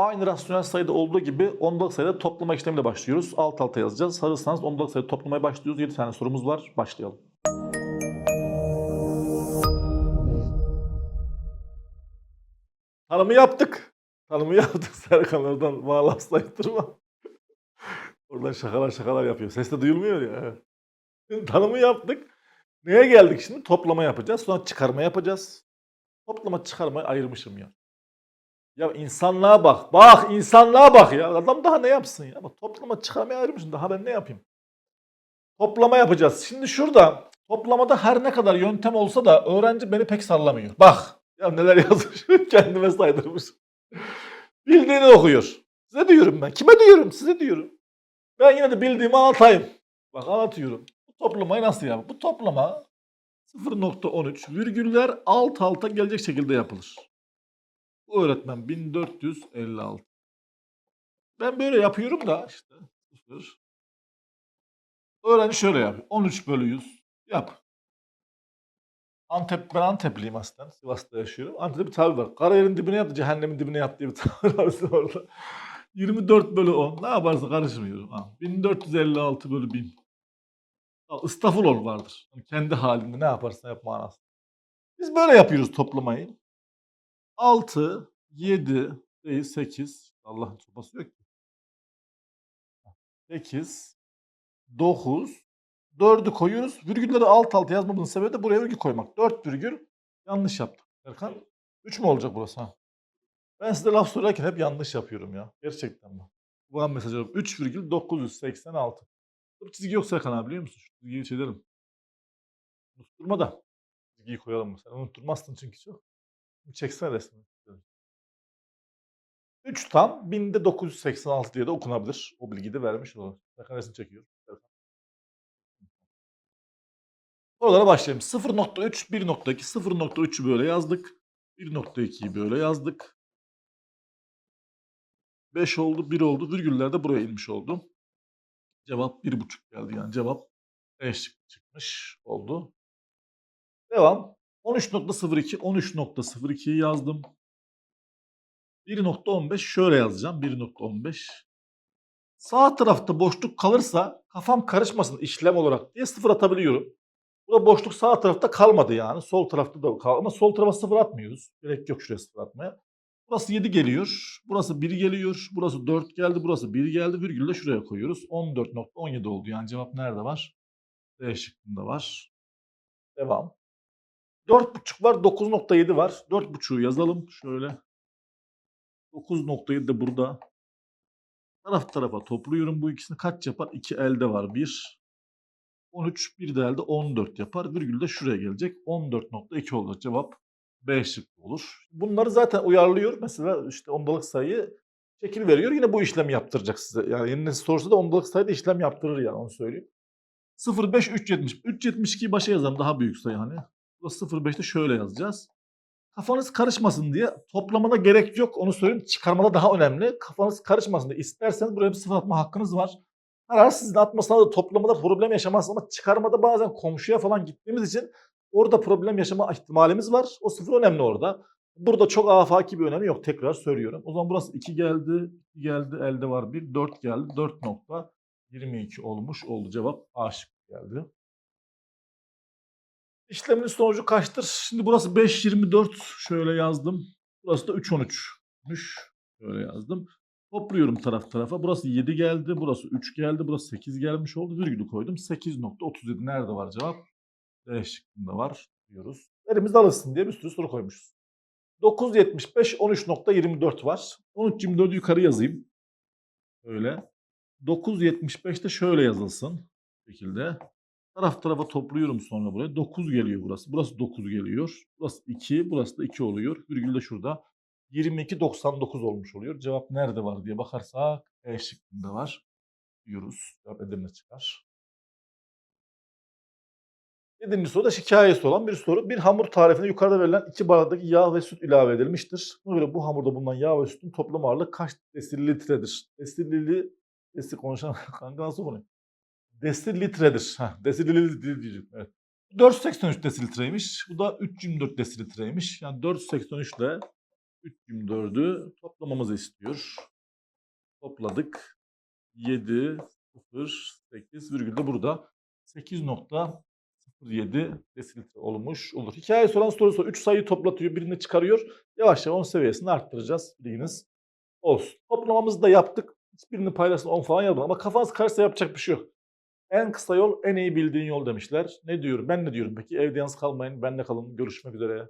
Aynı rasyonel sayıda olduğu gibi ondalık sayıda toplama işlemiyle başlıyoruz. Alt alta yazacağız. Hazırsanız ondalık sayıda toplamaya başlıyoruz. 7 tane sorumuz var. Başlayalım. Tanımı yaptık. Tanımı yaptık. Serkan oradan bağlamsayıp durma. Oradan şakalar şakalar yapıyor. Ses de duyulmuyor ya. Tanımı yaptık. Neye geldik şimdi? Toplama yapacağız. Sonra çıkarma yapacağız. Toplama çıkarmayı ayırmışım ya. Ya insanlığa bak. Bak insanlığa bak ya. Adam daha ne yapsın ya? Bak toplama çıkarmaya ayırmışım. Daha ben ne yapayım? Toplama yapacağız. Şimdi şurada toplamada her ne kadar yöntem olsa da öğrenci beni pek sallamıyor. Bak. Ya neler yazmış. Kendime saydırmış. Bildiğini okuyor. Size diyorum ben. Kime diyorum? Size diyorum. Ben yine de bildiğimi anlatayım. Bak anlatıyorum. Bu toplamayı nasıl yapalım? Bu toplama 0.13 virgüller alt alta gelecek şekilde yapılır. Bu öğretmen 1456. Ben böyle yapıyorum da işte. sıfır. Öğrenci şöyle yapıyor. 13 bölü 100 yap. Antep, ben Antepliyim aslında. Sivas'ta yaşıyorum. Antep'te bir tabir var. Karayerin dibine yattı, cehennemin dibine yat diye bir tabir var orada. 24 bölü 10. Ne yaparsa karışmıyorum. Ha, 1456 bölü 1000. Ha, Istafurol vardır. Yani kendi halinde ne yaparsan yap manası. Biz böyle yapıyoruz toplamayı. 6, 7, değil 8. Allah'ın sopası yok ki. 8, 9, 4'ü koyuyoruz. Virgülleri alt alta yazmamızın sebebi de buraya virgül koymak. 4 virgül yanlış yaptık. Erkan 3 mü olacak burası? Ha? Ben size laf söylerken hep yanlış yapıyorum ya. Gerçekten bu. Bu an mesajı 3,986. Dur çizgi yok Serkan abi biliyor musun? Şu çizgiyi çizelim. Unutturma da. Çizgiyi koyalım. Sen unutturmazsın çünkü çok. Çeksene resmini. 3 tam 1986 diye de okunabilir. O bilgiyi de vermiş olalım. Serkan resim çekiyor. Oralara başlayalım. 0.3, 1.2, 0.3'ü böyle yazdık. 1.2'yi böyle yazdık. 5 oldu, 1 oldu. Virgüller de buraya inmiş oldu. Cevap 1.5 geldi yani. Cevap E şıkkı çıkmış oldu. Devam. 13.02, 13.02'yi yazdım. 1.15 şöyle yazacağım. 1.15. Sağ tarafta boşluk kalırsa kafam karışmasın işlem olarak diye sıfır atabiliyorum. Burada boşluk sağ tarafta kalmadı yani. Sol tarafta da kaldı ama sol tarafa sıfır atmıyoruz. Gerek yok şuraya sıfır atmaya. Burası 7 geliyor. Burası 1 geliyor. Burası 4 geldi. Burası 1 geldi. Virgül de şuraya koyuyoruz. 14.17 oldu. Yani cevap nerede var? D şıkkında var. Devam. 4.5 var. 9.7 var. 4.5'u yazalım. Şöyle. 9.7 de burada. Taraf tarafa topluyorum bu ikisini. Kaç yapar? 2 elde var. 1. 13. Bir de elde 14 yapar. Virgül de şuraya gelecek. 14.2 olacak. Cevap B şıkkı olur. Bunları zaten uyarlıyor. Mesela işte ondalık sayı şekil veriyor. Yine bu işlemi yaptıracak size. Yani yeni nesil sorsa da ondalık sayıda işlem yaptırır yani onu söyleyeyim. 0,5 370. 372'yi başa yazalım daha büyük sayı hani. Burası 0,5'te şöyle yazacağız. Kafanız karışmasın diye toplamada gerek yok onu söyleyeyim. Çıkarmada daha önemli. Kafanız karışmasın diye isterseniz buraya bir sıfır atma hakkınız var. Karar sizin atmasına da toplamada problem yaşamazsınız ama çıkarmada bazen komşuya falan gittiğimiz için orada problem yaşama ihtimalimiz var. O sıfır önemli orada. Burada çok afaki bir önemi yok tekrar söylüyorum. O zaman burası 2 geldi, 2 geldi, elde var 1, 4 geldi. 4.22 olmuş oldu cevap A şıkkı geldi. İşlemin sonucu kaçtır? Şimdi burası 5.24 şöyle yazdım. Burası da 3.13'müş. Şöyle yazdım. Topluyorum taraf tarafa. Burası 7 geldi. Burası 3 geldi. Burası 8 gelmiş oldu. Virgülü koydum. 8.37 nerede var cevap? D şıkkında var diyoruz. Elimizde alırsın diye bir sürü soru koymuşuz. 9.75 13.24 var. 13.24'ü yukarı yazayım. Böyle. 9.75'te şöyle yazılsın. Bu şekilde. Taraf tarafa topluyorum sonra buraya. 9 geliyor burası. Burası 9 geliyor. Burası 2. Burası da 2 oluyor. Virgül de şurada. 22.99 olmuş oluyor. Cevap nerede var diye bakarsak E şıkkında var diyoruz. Cevap Edirne çıkar. Yedinci soru da şikayesi olan bir soru. Bir hamur tarifine yukarıda verilen iki bardaktaki yağ ve süt ilave edilmiştir. Buna göre bu hamurda bulunan yağ ve sütün toplam ağırlığı kaç desilitredir? Desilili, desil konuşan kanka nasıl bunu? Desilitredir. Heh, desilitredir. Evet. 483 desilitreymiş. Bu da 324 desilitreymiş. Yani 483 ile 324'ü toplamamızı istiyor. Topladık. 7, 0, 8 virgül de burada 8.07 desilitre olmuş olur. Hikaye soran soru sor. 3 sayıyı toplatıyor, birini çıkarıyor. Yavaş yavaş 10 seviyesini arttıracağız. Bilginiz olsun. Toplamamızı da yaptık. Hiçbirini paylaşsın 10 falan yapmadım. Ama kafanız karşısa yapacak bir şey yok. En kısa yol en iyi bildiğin yol demişler. Ne diyorum? Ben ne diyorum peki? Evde yalnız kalmayın. Benle kalın. Görüşmek üzere.